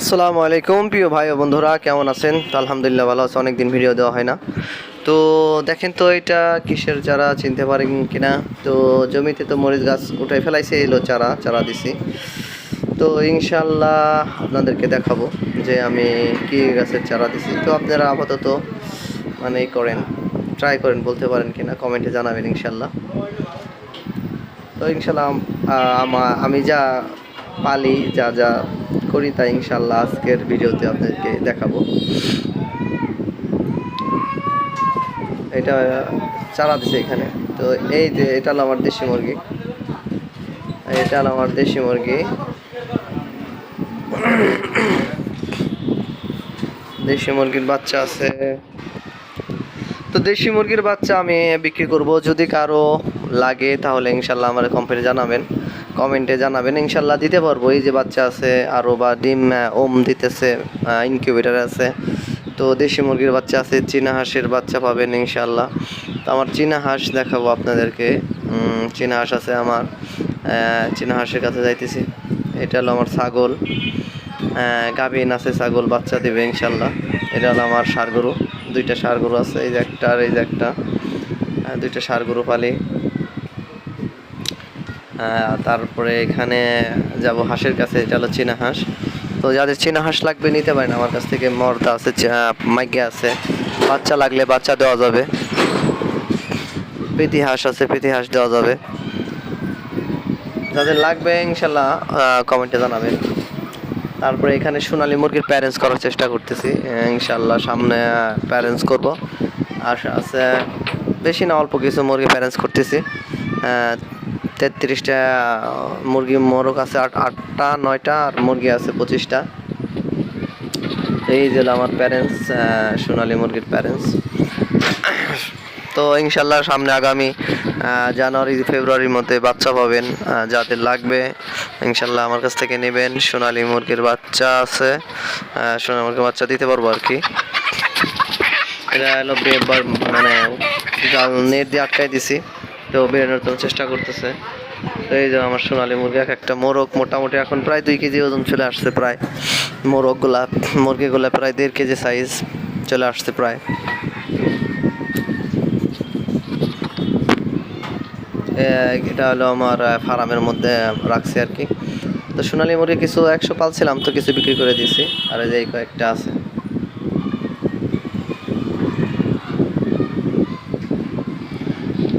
আসসালামু আলাইকুম, প্রিয় ভাই ও বন্ধুরা, কেমন আছেন? তো আলহামদুলিল্লাহ ভালো আছে, অনেকদিন ভিডিও দেওয়া হয় না। তো দেখেন তো এটা কিসের চারা, চিনতে পারেন কিনা? তো জমিতে তো মরিচ গাছ উঠাই ফেলাইছে, এলো চারা চারা দিছি। তো ইনশাল্লাহ আপনাদেরকে দেখাবো যে আমি কি গাছের চারা দিছি। তো আপনারা আপাতত মানে করেন ট্রাই করেন, বলতে পারেন কিনা কমেন্টে জানাবেন ইনশাল্লাহ তো ইনশাল্লাহ আমা- আমি যা পালি, যা যা করি তা ইনশাল্লাহ আজকের ভিডিওতে আপনাদেরকে দেখাবো। এটা চারা দিছে এখানে। তো এই যে, এটা হলো আমার দেশি মুরগি। এটা হলো আমার দেশি মুরগি। দেশি মুরগির বাচ্চা আছে। তো দেশি মুরগির বাচ্চা আমি বিক্রি করব। যদি কারও লাগে, তাহলে ইনশাল্লাহ আমার কোম্পানি জানাবেন কমেন্টে জানাবেন, ইনশাল্লাহ দিতে পারব। এই যে বাচ্চা আছে আরও বা ডিম ওম দিতেছে ইনকিউবেটার আছে। তো দেশি মুরগির বাচ্চা আছে, চীনা হাঁসের বাচ্চা পাবেন ইনশাল্লাহ। তো আমার চীনা হাঁস দেখাবো আপনাদেরকে। চীনা হাঁস আছে আমার। চীনা হাঁসের কাছে যাইতেছি। এটা হলো আমার ছাগল। গাভিন আছে ছাগল, বাচ্চা দেবে ইনশাল্লাহ। এটা হলো আমার ষাড় গরু। দুইটা ষাড় গরু আছে, এই যে একটা আর এই যে একটা। দুইটা ষাড় গরু পালি। তারপরে এখানে যাব হাঁসের কাছে, এটা হলো চীনা হাঁস। তো যাদের চীনা হাঁস লাগবে নিতে পারেন, আমার কাছ থেকে মর্দা আছে মাইকে আছে। বাচ্চা লাগলে বাচ্চা দেওয়া যাবে। পেতি হাঁস আছে পেতি হাঁস দেওয়া যাবে। যাদের লাগবে, ইনশাল্লাহ কমেন্টে জানাবেন। তারপরে এখানে সোনালী মুরগির প্যারেন্টস করার চেষ্টা করতেছি। ইনশাল্লাহ সামনে প্যারেন্টস করব। আর আছে, বেশি না, অল্প কিছু মুরগি প্যারেন্টস করতেছি। তেত্রিশটা, মুরগি মোরগ আছে আট, আটটা, নয়টা, আর মুরগি আছে পঁচিশটা। এই যে আমার প্যারেন্টস সোনালী মুরগির প্যারেন্টস তো ইনশাল্লাহ সামনে আগামী জানুয়ারি ফেব্রুয়ারির মধ্যে বাচ্চা পাবেন যাদের লাগবে, ইনশাল্লাহ আমার কাছ থেকে নেবেন। সোনালী মুরগির বাচ্চা আছে সোনালী মুরগির বাচ্চা দিতে পারব আর কি। এটা হলো মানে জাল নেট দিয়ে আটকাই দিছি। তো বেরোনোর তো চেষ্টা করতেছে। তো এই যে আমার সোনালী মুরগি, এক একটা মোরগ মোটামুটি এখন প্রায় দুই কেজি ওজন চলে আসছে প্রায়। মোরগগুলা, মুরগিগুলা প্রায় দেড় কেজি সাইজ চলে আসছে প্রায়। এটা হলো আমার ফার্মের মধ্যে রাখছি আর কি। তো সোনালী মুরগি কিছু একশো পালছিলাম তো কিছু বিক্রি করে দিয়েছি। আর যে কয়েকটা আছে।